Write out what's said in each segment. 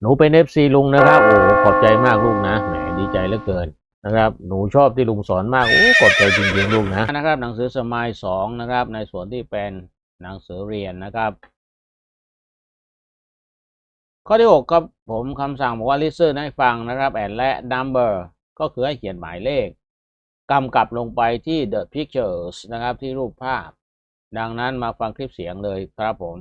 หนูเป็นเอฟซีลุงนะครับ โอ้ขอบใจมากลูกนะ แหมดีใจเหลือเกินนะครับ หนูชอบที่ลุงสอนมาก โอ้ขอบใจจริงๆลูกนะ นะครับ หนังสือสมัยสองนะครับ ในส่วนที่เป็นหนังสือเรียนนะครับ ข้อที่หกครับผมคำสั่งบอกว่า listen ให้ฟังนะครับ and และ number ก็คือให้เขียนหมายเลขกำกับลงไปที่ the pictures นะครับที่รูปภาพ ดังนั้นมาฟังคลิปเสียงเลยครับผม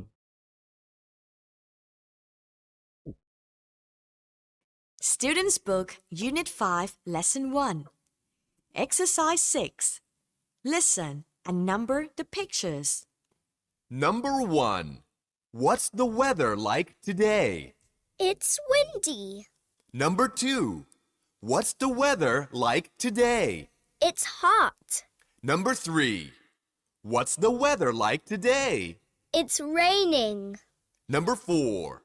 Students' Book, Unit 5, Lesson 1. Exercise 6. Listen and number the pictures. Number one. What's the weather like today? It's windy. Number two. What's the weather like today? It's hot. Number three. What's the weather like today? It's raining. Number four.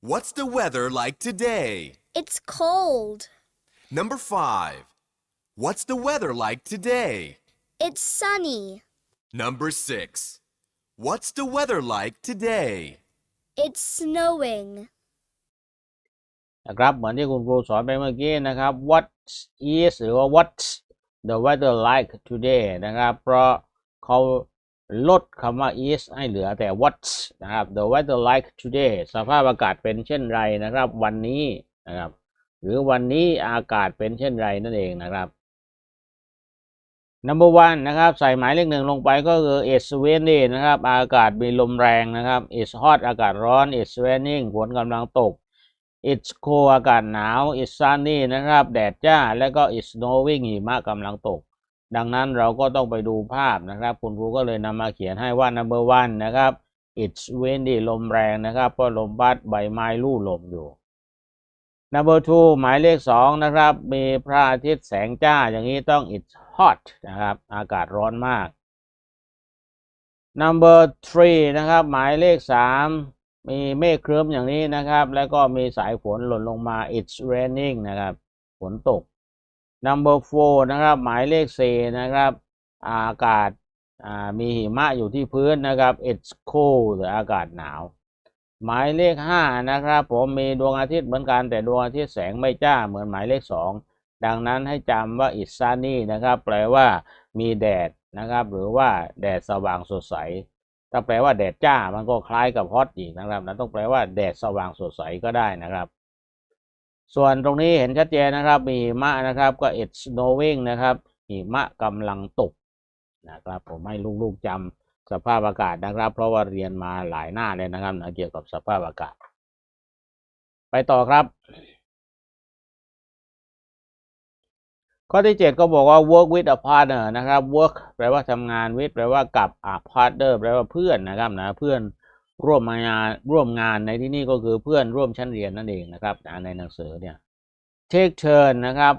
What's the weather like today? It's cold. Number five. What's the weather like today? It's sunny. Number six. What's the weather like today? It's snowing. นะครับเหมือนที่คุณครูสอนไปเมื่อกี้นะครับ what is หรือว่า what the weather like today นะครับ เพราะเขาลดคำว่า is ให้เหลือแต่ what นะครับ the weather like today สภาพอากาศเป็นเช่นไรนะครับ วันนี้ นะครับ หรือวันนี้อากาศเป็นเช่นไรนั่นเองนะครับ number one นะครับใส่หมายเลขหนึ่งลงไปก็คือ it's windy นะครับ อากาศมีลมแรงนะครับ it's hot อากาศร้อน it's raining ฝนกำลังตก it's cold อากาศหนาว it's sunny นะครับ แดดจ้า แล้วก็ it's snowing หิมะกำลังตก ดังนั้นเราก็ต้องไปดูภาพนะครับ คุณครูก็เลยนำมาเขียนให้ว่า number one นะครับ it's windy ลมแรงนะครับเพราะลมพัดใบไม้ลู่ลมอยู่ number two หมายเลขสองนะครับ มีพระอาทิตย์แสงจ้าอย่างนี้ต้อง it's hot นะครับ อากาศร้อนมาก number three นะครับ หมายเลขสามมีเมฆครึ้มอย่างนี้นะครับ แล้วก็มีสายฝนหล่นลงมา it's raining นะครับ ฝนตก number four นะครับ หมายเลขสี่นะครับ อากาศมีหิมะอยู่ที่พื้นนะครับ it's cold อากาศหนาว หมายเลขห้านะครับผมมีดวงอาทิตย์เหมือนกันแต่ดวงอาทิตย์แสงไม่จ้าเหมือนหมายเลขสองดังนั้นให้จำว่า it's sunny นะครับ แปลว่ามีแดดนะครับ หรือว่าแดดสว่างสดใส ถ้าแปลว่าแดดจ้ามันก็คล้ายกับฮอตอีกนะครับนั้นต้องแปลว่าแดดสว่างสดใสก็ได้นะครับ ส่วนตรงนี้เห็นชัดเจนนะครับ มีหิมะนะครับก็ it's snowing นะครับหิมะกำลังตกนะครับ ผมให้ลูกๆจำ สภาพอากาศนะครับ เพราะว่าเรียนมาหลายหน้าเลยนะครับนะเกี่ยวกับสภาพอากาศ ไปต่อครับ ข้อที่ 7 ก็บอกว่า work with a partner นะครับ work แปลว่าทำงาน with แปลว่ากับ a partner แปลว่าเพื่อนนะครับนะเพื่อนร่วมงานร่วมงานในที่นี่ก็คือเพื่อนร่วมชั้นเรียนนั่นเองนะครับนะในหนังสือเนี่ย take turn นะครับ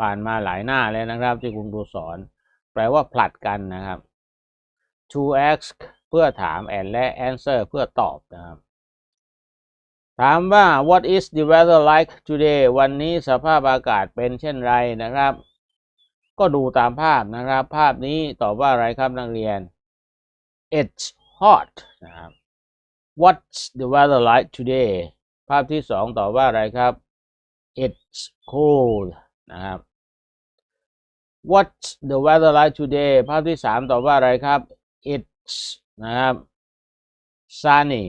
ผ่านมาหลายหน้าแล้วนะครับ ที่คุณครูสอน แปลว่าผลัดกันนะครับ to ask เพื่อถาม and และ answer เพื่อตอบนะครับ ถามว่า what is the weather like today วันนี้สภาพอากาศเป็นเช่นไรนะครับ ก็ดูตามภาพนะครับ ภาพนี้ตอบว่าอะไรครับนักเรียน it's hot นะครับ what's the weather like today ภาพที่สองตอบว่าอะไรครับ it's cold นะครับ what's the weather like today ภาพที่สามตอบว่าอะไรครับ it's นะครับ sunny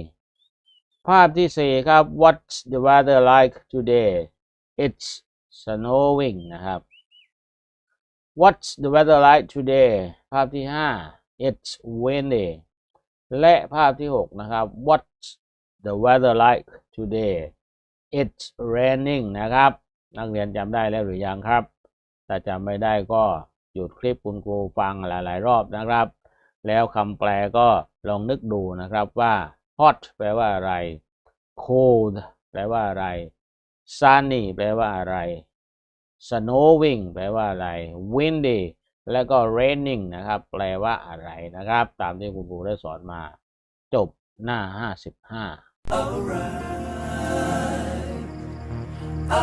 ภาพที่สี่ครับ what's the weather like today it's snowing นะครับ what's the weather like today ภาพที่ห้า it's windy และภาพที่หกนะครับ what's the weather like today it's raining นะครับ นักเรียนจำได้แล้วหรือยังครับ ถ้าจำไม่ได้ก็หยุดคลิปคุณครูฟังหลาย ๆ รอบนะครับ แล้วคำแปลก็ลองนึกดูนะครับว่า hot แปลว่าอะไร cold แปลว่าอะไร sunny แปลว่าอะไร snowing แปลว่าอะไร windy แล้วก็ raining นะครับ แปลว่าอะไรนะครับ ตามที่คุณครูได้สอนมา จบหน้า 55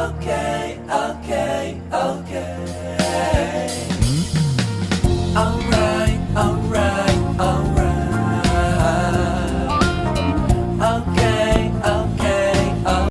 okay, okay, okay.